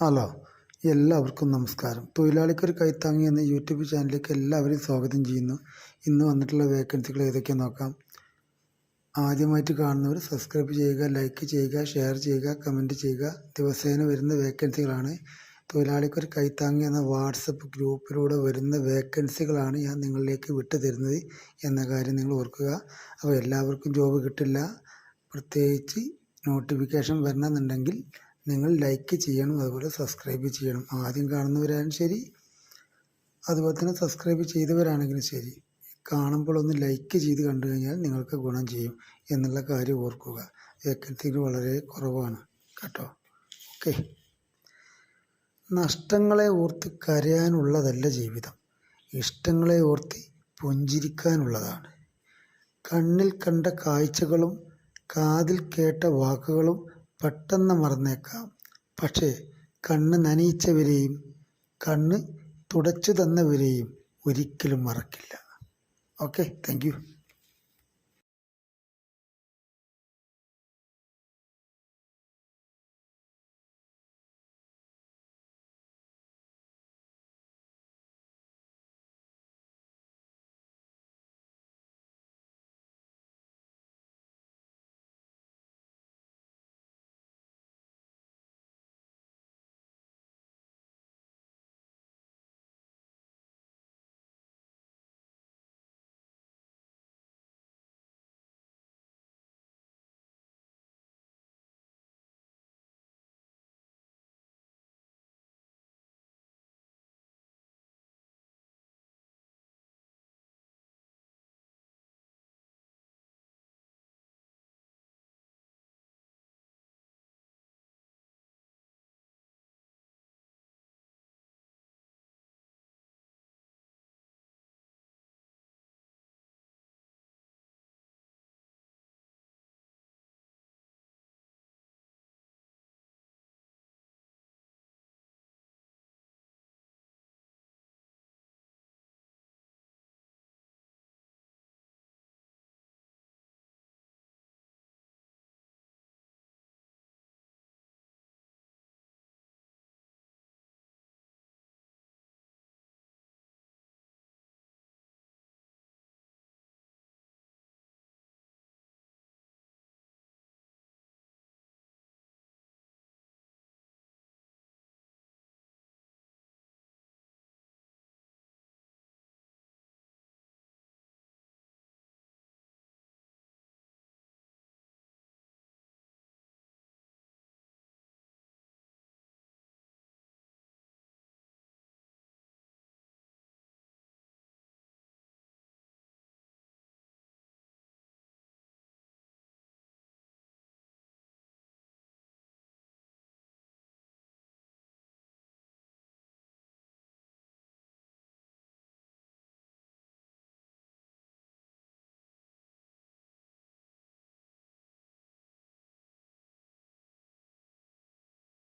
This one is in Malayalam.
ഹലോ എല്ലാവർക്കും നമസ്കാരം. തൊഴിലാളിക്കൊരു കൈത്താങ്ങി എന്ന യൂട്യൂബ് ചാനലിലേക്ക് എല്ലാവരെയും സ്വാഗതം ചെയ്യുന്നു. ഇന്ന് വന്നിട്ടുള്ള വേക്കൻസികൾ ഏതൊക്കെയാണെന്ന് നോക്കാം. ആദ്യമായിട്ട് കാണുന്നവർ സബ്സ്ക്രൈബ് ചെയ്യുക ലൈക്ക് ചെയ്യുക ഷെയർ ചെയ്യുക കമന്റ് ചെയ്യുക. ദിവസേന വരുന്ന വേക്കൻസികളാണ് തൊഴിലാളിക്കൊരു കൈത്താങ്ങി എന്ന വാട്സപ്പ് ഗ്രൂപ്പിലൂടെ വരുന്ന വേക്കൻസികളാണ് ഞാൻ നിങ്ങളിലേക്ക് വിട്ടു തരുന്നത് എന്ന കാര്യം നിങ്ങൾ ഓർക്കുക. അപ്പോൾ എല്ലാവർക്കും ജോബ് കിട്ടില്ല. പ്രത്യേകിച്ച് നോട്ടിഫിക്കേഷൻ വരണമെന്നുണ്ടെങ്കിൽ നിങ്ങൾ ലൈക്ക് ചെയ്യണം അതുപോലെ സബ്സ്ക്രൈബ് ചെയ്യണം. ആദ്യം കാണുന്നവരായാലും ശരി അതുപോലെ തന്നെ സബ്സ്ക്രൈബ് ചെയ്തവരാണെങ്കിലും ശരി കാണുമ്പോൾ ഒന്ന് ലൈക്ക് ചെയ്ത് കണ്ടു കഴിഞ്ഞാൽ നിങ്ങൾക്ക് ഗുണം ചെയ്യും എന്നുള്ള കാര്യം ഓർക്കുക. വേക്കൻസികൾ വളരെ കുറവാണ് കേട്ടോ. ഓക്കെ നഷ്ടങ്ങളെ ഓർത്ത് കരയാനുള്ളതല്ല ജീവിതം. ഇഷ്ടങ്ങളെ ഓർത്ത് പുഞ്ചിരിക്കാനുള്ളതാണ്. കണ്ണിൽ കണ്ട കാഴ്ചകളും കാതിൽ കേട്ട വാക്കുകളും പെട്ടെന്ന് മറന്നേക്കാം. പക്ഷേ കണ്ണ് നനയിച്ചവരെയും കണ്ണ് തുടച്ചു തന്നവരെയും ഒരിക്കലും മറക്കില്ല. Okay thank